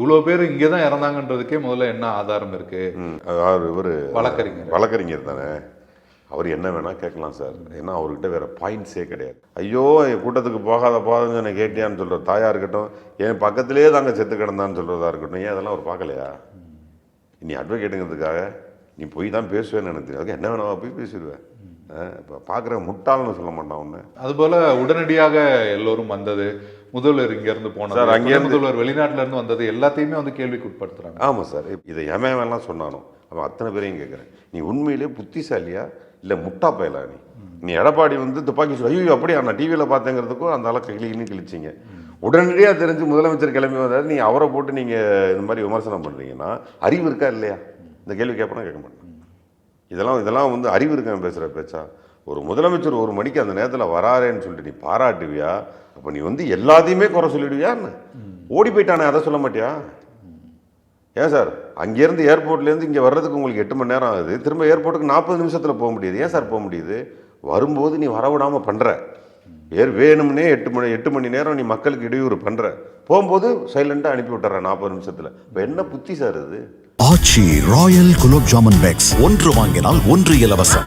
இவ்வளவு பேர் இங்கே தான் இறந்தாங்கன்றதுக்கே முதல்ல என்ன ஆதாரம் இருக்கு? அதாவது இவர் வழக்கறிஞர். வழக்கறிஞர் தானே? அவர் என்ன வேணா கேட்கலாம் சார். ஏன்னா அவர்கிட்ட வேற பாயிண்ட்ஸே கிடையாது. ஐயோ என் கூட்டத்துக்கு போகாத போகாதுன்னு என்னை கேட்டியான்னு சொல்ற தாயா இருக்கட்டும் என் பக்கத்திலே தாங்க செத்து கிடந்தான்னு சொல்றதா இருக்கட்டும் ஏன் அதெல்லாம் அவர் பார்க்கலையா? நீ அட்வொகேட்டுங்கிறதுக்காக நீ போய் தான் பேசுவேன்னு எனக்கு தெரியும் அதுக்கு என்ன வேணாவா போய் பேசிடுவேன் இப்போ பார்க்குற முட்டாள்னு சொல்ல மாட்டான் ஒன்று அதுபோல உடனடியாக எல்லோரும் வந்தது. முதல்வர் இங்க இருந்து போனது சார், அங்கே முதல்வர் வெளிநாட்டுல இருந்து வந்தது எல்லாத்தையுமே வந்து கேள்விக்கு உட்படுத்துறாங்க ஆமாம் சார் இதை வேணாம் சொன்னானோ அவன் அத்தனை பேரையும் கேட்குறேன் நீ உண்மையிலே புத்திசாலியா இல்லை முட்டா பயலா நீ நீ எடப்பாடி வந்து துப்பாக்கி சூடு ஐயோ அப்படியா? நான் டிவியில் பார்த்தேங்கிறதுக்கும் அந்த அளவுக்கு கிளின்னு கிழிச்சிங்க. உடனடியாக தெரிஞ்சு முதலமைச்சர் கிளம்பி வந்தார். நீ அவரை போட்டு நீங்கள் இந்த மாதிரி விமர்சனம் பண்ணுறீங்கன்னா அறிவு இருக்கா இல்லையா? இந்த கேள்வி கேட்பனா கேட்க மாட்டேன். இதெல்லாம் இதெல்லாம் வந்து அறிவு இருக்கான் பேசுகிற பேச்சா? ஒரு முதலமைச்சர் ஒரு மணிக்கு அந்த நேரத்தில் வராரேன்னு சொல்லிட்டு நீ பாராட்டுவியா? அப்போ நீ வந்து எல்லாத்தையுமே குறை சொல்லிடுவியா என்ன? ஓடி போயிட்டானே அதை சொல்ல மாட்டியா? ஏன் சார்? அங்கேருந்து ஏர்போர்ட்லேருந்து இங்கே வர்றதுக்கு உங்களுக்கு எட்டு மணி நேரம் ஆகுது. திரும்ப ஏர்போர்ட்டுக்கு நாற்பது நிமிஷத்தில் போக முடியுது. ஏன் சார் போக முடியுது? வரும்போது நீ வரவிடாமல் பண்ணுற ஏர் வேணும்னே எட்டு மணி எட்டு மணி நேரம் நீ மக்களுக்கு இடையூறு பண்ணுற போகும்போது சைலண்டாக அனுப்பி விட்டுற நாற்பது நிமிஷத்தில். இப்போ என்ன புத்தி சார் இது? Aachi royal gulab jamun packs. ஒன்று வாங்கினால் ஒன்று இலவசம்.